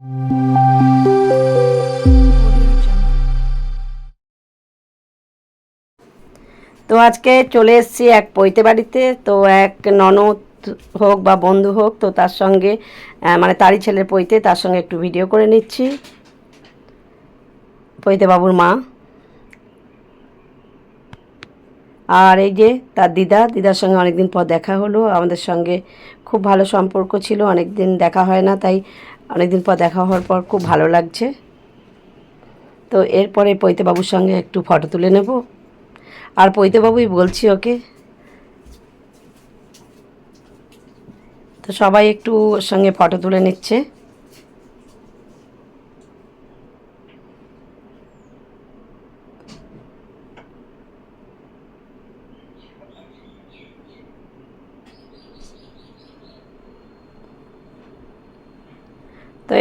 তো আজকে চলে এসেছি এক পৈতে বাড়িতে, তো এক ননদ হোক বা বন্ধু হোক, তো তার সঙ্গে মানে তারই ছেলের পৈতে, তার সঙ্গে একটু ভিডিও করে নিচ্ছি। পৈতে বাবুর মা। আর এই যে তার দিদা, দিদার সঙ্গে অনেকদিন পর দেখা হলো। আমাদের সঙ্গে খুব ভালো সম্পর্ক ছিল অনেক দিন দেখা হয় না, তাই অনেকদিন পর দেখা হওয়ার পর খুব ভালো লাগছে। তো এরপরে পৈতেবাবুর সঙ্গে একটু ফটো তুলে নেব। আর পৈতেবাবুই বলছি ওকে। তো সবাই একটু ওর সঙ্গে ফটো তুলে নিচ্ছে।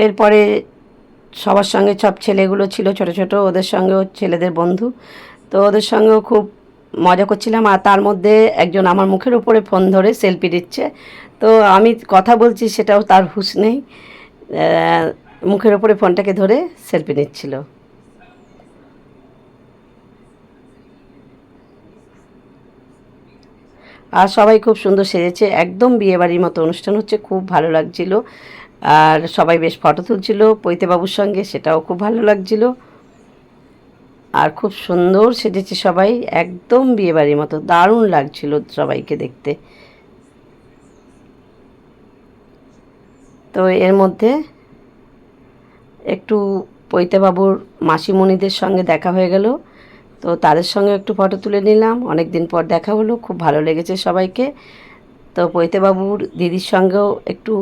এরপরে সবার সঙ্গে সব ছেলেগুলো ছিল, ছোট ছোট, ওদের সঙ্গেও ছেলেদের বন্ধু। তো ওদের সঙ্গেও খুব মজা করছিলাম। আর তার মধ্যে একজন আমার মুখের উপরে ফোন ধরে সেলফি দিচ্ছে। তো আমি কথা বলছি, সেটাও তার হুঁশ নেই। মুখের উপরে ফোনটাকে ধরে সেলফি নিচ্ছিল। আর সবাই খুব সুন্দর সেজেছে। একদম বিয়েবাড়ির মতো অনুষ্ঠান হচ্ছে, খুব ভালো লাগছিল। আর সবাই বেশ ফটো তুলছিল, পৈতেবাবুর সঙ্গে সেটাও খুব ভালো লাগছিল। আর খুব সুন্দর সেজেছে সবাই, একদম বিয়েবাড়ির মতো, দারুণ লাগছিল সবাইকে দেখতে। তো এর মধ্যে একটু পৈতেবাবুর মাসিমণিদের সঙ্গে দেখা হয়ে গেল। তো তাদের সঙ্গে একটু ফটো তুলে নিলাম। অনেক দিন পর দেখা হলো, খুব ভালো লেগেছে সবাইকে। তো পৈতেবাবুর দিদির সঙ্গেও একটু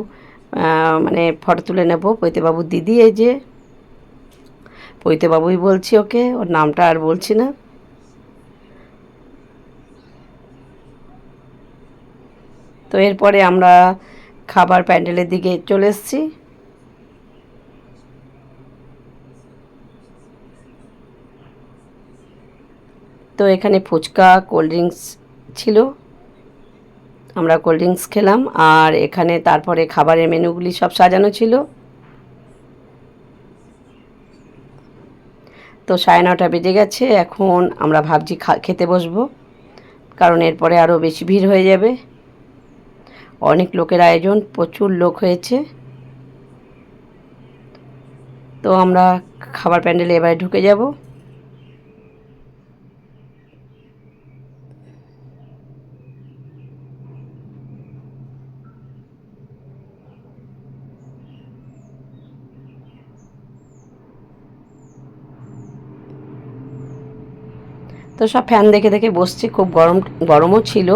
মানে ফটো তুলে নেব। পৈতেবাবুর দিদি এই যে। পৈতেবাবুই বলছি ওকে, ওর নামটা আর বলছি না। তো এরপরে আমরা খাবার প্যান্ডেলের দিকে চলে এসেছি। তো এখানে ফুচকা, কোল্ড ড্রিঙ্কস ছিল। আমরা কোল্ড ড্রিঙ্কস খেলাম, আর এখানে তারপরে খাবারের মেনুগুলি সব সাজানো ছিল। তো সাড়ে নটা বেজে গেছে, এখন আমরা ভাবছি খেতে বসবো, কারণ এরপরে আরও বেশি ভিড় হয়ে যাবে। অনেক লোকের আয়োজন, প্রচুর লোক হয়েছে। তো আমরা খাবার প্যান্ডেলে এবারে ঢুকে যাব। তো সব ফ্যান দেখে দেখে বসছি, খুব গরম, গরমও ছিল।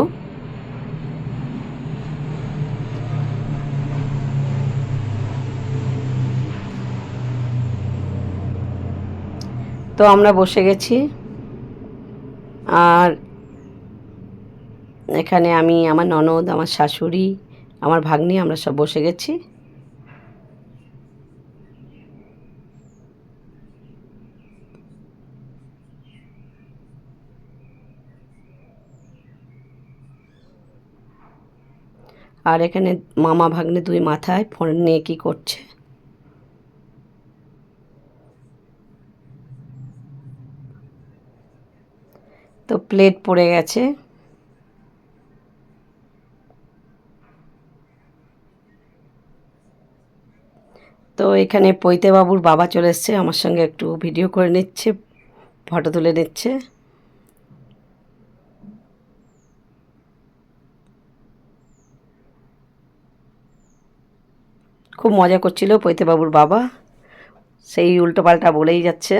তো আমরা বসে গেছি। আর এখানে আমি, আমার ননদ, আমার শাশুড়ি, আমার ভাগ্নি, আমরা সব বসে গেছি। আর এখানে মামা ভাগ্নে দুই মাথায় ফোন নিয়ে কি করছে? তো প্লেট পড়ে গেছে। তো এখানে পৈতে বাবুর বাবা চলে এসছে, আমার সঙ্গে একটু ভিডিও করে নিচ্ছে ফটো তুলে নিচ্ছে। খুব মজা করছিল পৈতেবাবুর বাবা। সেই উল্টোপাল্টা বলেই যাচ্ছে।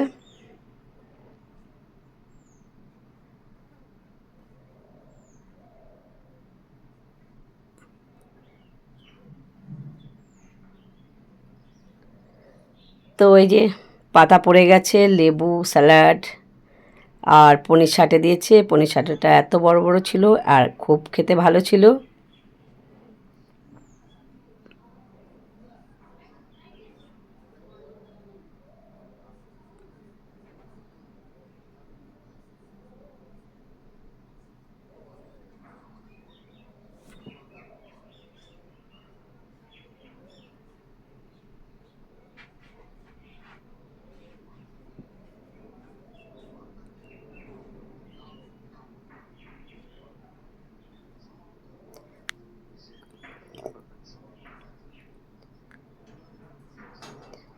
তো ওই যে পাতা পড়ে গেছে, লেবু, স্যালাড, আর পনির সাটে দিয়েছে। পনির সাটেটা এত বড় বড় ছিল আর খুব খেতে ভালো ছিল।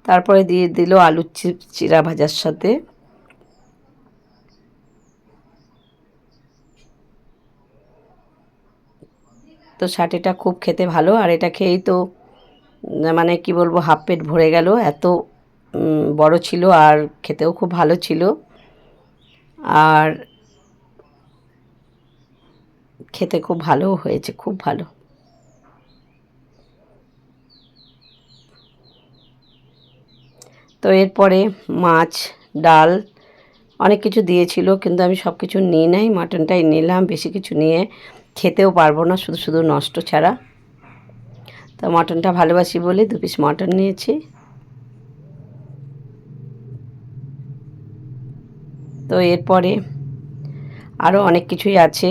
তারপরে দিয়ে দিল আলুর চিরা ভাজার সাথে। তো সাটিটা খুব খেতে ভালো, আর এটা খেয়েই তো মানে কি বলব, হাফ পেট ভরে গেল। এত বড় ছিল আর খেতেও খুব ভালো ছিল। আর খেতে খুব ভালো হয়েছে, খুব ভালো। তো এরপরে মাছ, ডাল অনেক কিছু দিয়েছিল, কিন্তু আমি সব কিছু নিই নাই মাটনটাই নিলাম, বেশি কিছু নিয়ে খেতেও পারব না, শুধু শুধু নষ্ট ছাড়া। তো মাটনটা ভালোবাসি বলে দু পিস মাটন নিয়েছি। তো এরপরে আরও অনেক কিছুই আছে।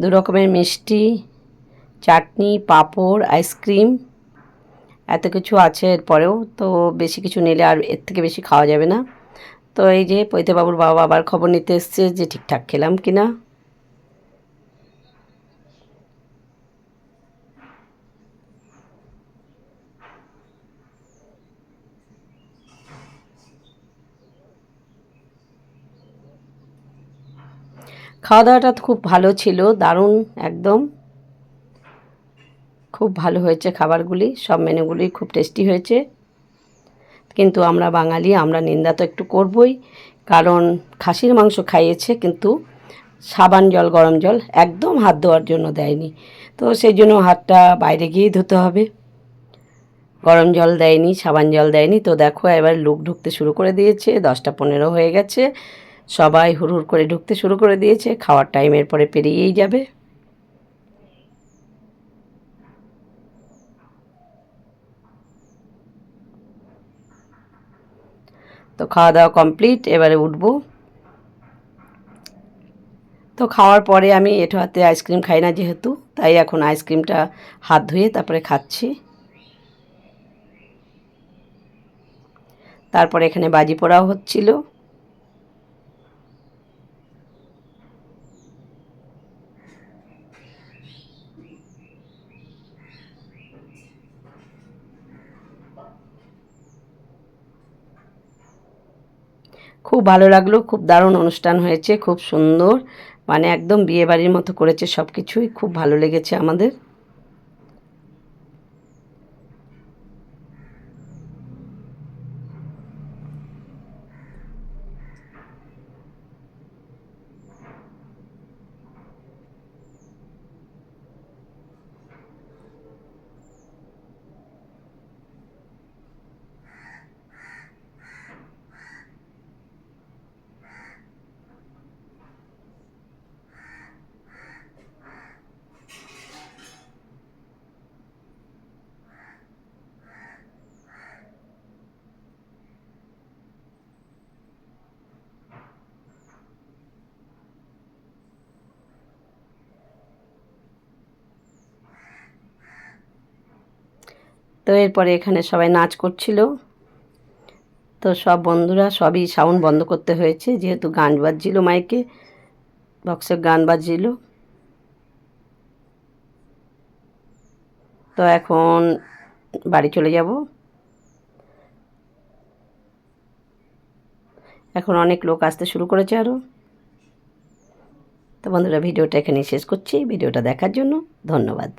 দু রকমের মিষ্টি, চাটনি, পাঁপড়, আইসক্রিম, এত কিছু আছে এরপরেও, তো বেশি কিছু নিলে আর এর থেকে বেশি খাওয়া যাবে না। তো এই যে পৈতেবাবুর বাবা আবার খবর নিতে এসছে যে ঠিকঠাক খেলাম কি না খাওয়া দাওয়াটা খুব ভালো ছিল, দারুণ একদম। খুব ভালো হয়েছে খাবারগুলি, সব মেনুগুলি খুব টেস্টি হয়েছে। কিন্তু আমরা বাঙালি, আমরা নিন্দা তো একটু করবই, কারণ খাসির মাংস খাইয়েছে কিন্তু সাবান জল, গরম জল একদম হাত ধোয়ার জন্য দেয়নি। তো সেই জন্য হাতটা বাইরে গিয়েই ধুতে হবে। গরম জল দেয়নি, সাবান জল দেয়নি। তো দেখো, এবার লুক ঢুকতে শুরু করে দিয়েছে, দশটা পনেরো হয়ে গেছে। সবাই হুড় করে ঢুকতে শুরু করে দিয়েছে, খাওয়ার টাইমের পরে পেরিয়েই যাবে। তো খাওয়া দাওয়া কমপ্লিট এবারে উঠব। তো খাওয়ার পরে আমি এটো হাতে আইসক্রিম খাই না যেহেতু, তাই এখন আইসক্রিমটা হাত ধুয়ে তারপরে খাচ্ছি। তারপরে এখানে বাজি পোড়াও হচ্ছিল। খুব ভালো লাগল, খুব দারুণ অনুষ্ঠান হয়েছে, খুব সুন্দর। মানে একদম বিয়েবাড়ির মতো করেছে সব কিছুই খুব ভালো লেগেছে আমাদের। তো এরপরে এখানে সবাই নাচ করছিল। তো সব বন্ধুরা, সবই সাউন্ড বন্ধ করতে হয়েছে, যেহেতু গান বাজছিল মাইকে বক্সের গান বাজছিল। তো এখন বাড়ি চলে যাব। এখন অনেক লোক আসতে শুরু করেছে আরও তো বন্ধুরা, ভিডিওটা এখানে শেষ করছি। ভিডিওটা দেখার জন্য ধন্যবাদ।